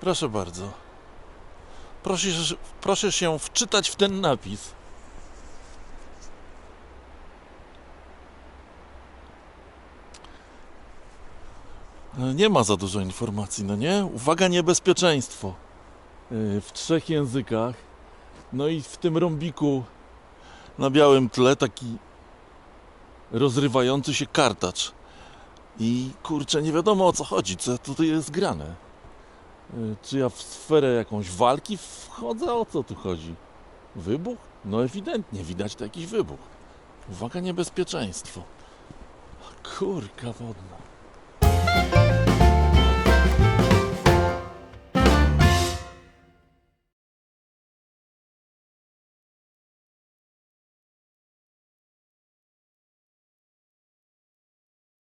Proszę bardzo. Proszę, się- proszę się wczytać w ten napis. Nie ma za dużo informacji, no nie? Uwaga, niebezpieczeństwo. E, W trzech językach. No i w tym rąbiku na białym tle taki rozrywający się kartacz. I kurczę, nie wiadomo o co chodzi, co tutaj jest grane. Y, Czy ja w sferę jakąś walki wchodzę? O co tu chodzi? Wybuch? No ewidentnie, widać to jakiś wybuch. Uwaga, niebezpieczeństwo. Kurka wodna.